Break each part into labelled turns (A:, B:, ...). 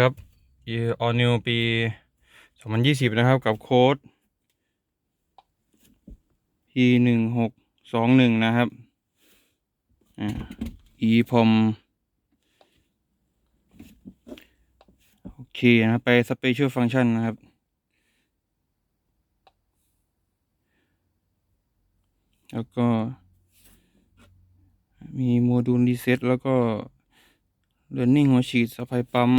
A: ครับ All New ปี 2020 นะครับ กับโค้ด P หนึ่งหกสองหนึ่งนะครับอ่า EPOM โอเคนะครับ ไป Special Function นะครับ แล้วก็ มีโมดูลรีเซ็ตแล้วก็ Learning หัวฉีดสะพายปั๊ม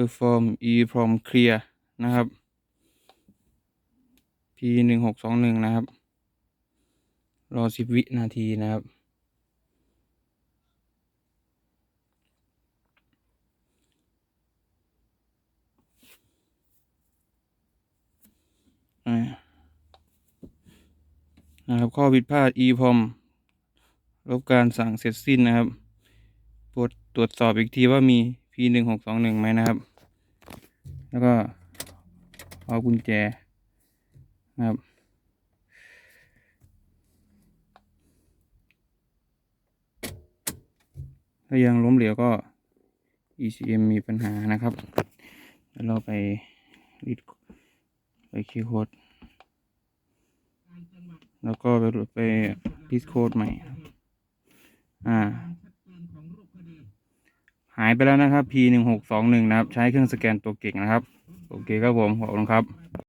A: Perform EPROM Clear นะครับ P หนึ่งหกสองหนึ่งนะครับ รอสิบวินาทีนะครับ นะครับ ข้อผิดพลาด EPROM ลบการสั่งเสร็จสิ้นนะครับโปรดตรวจสอบอีกทีว่ามี P หนึ่งหกสองหนึ่งไหมนะครับ แล้วก็เอากุญแจนะครับถ้ายังล้มเหลวก็ ECM มีปัญหานะครับ แล้วเราไปรีดไปคีย์โค้ดแล้วก็ไปรูดไปรีดโค้ดใหม่ อ่า หายไปแล้วนะครับ P หนึ่งหกสองหนึ่งนะครับ ใช้เครื่องสแกนตัวเก่งนะครับ โอเคครับผม ขอบคุณครับ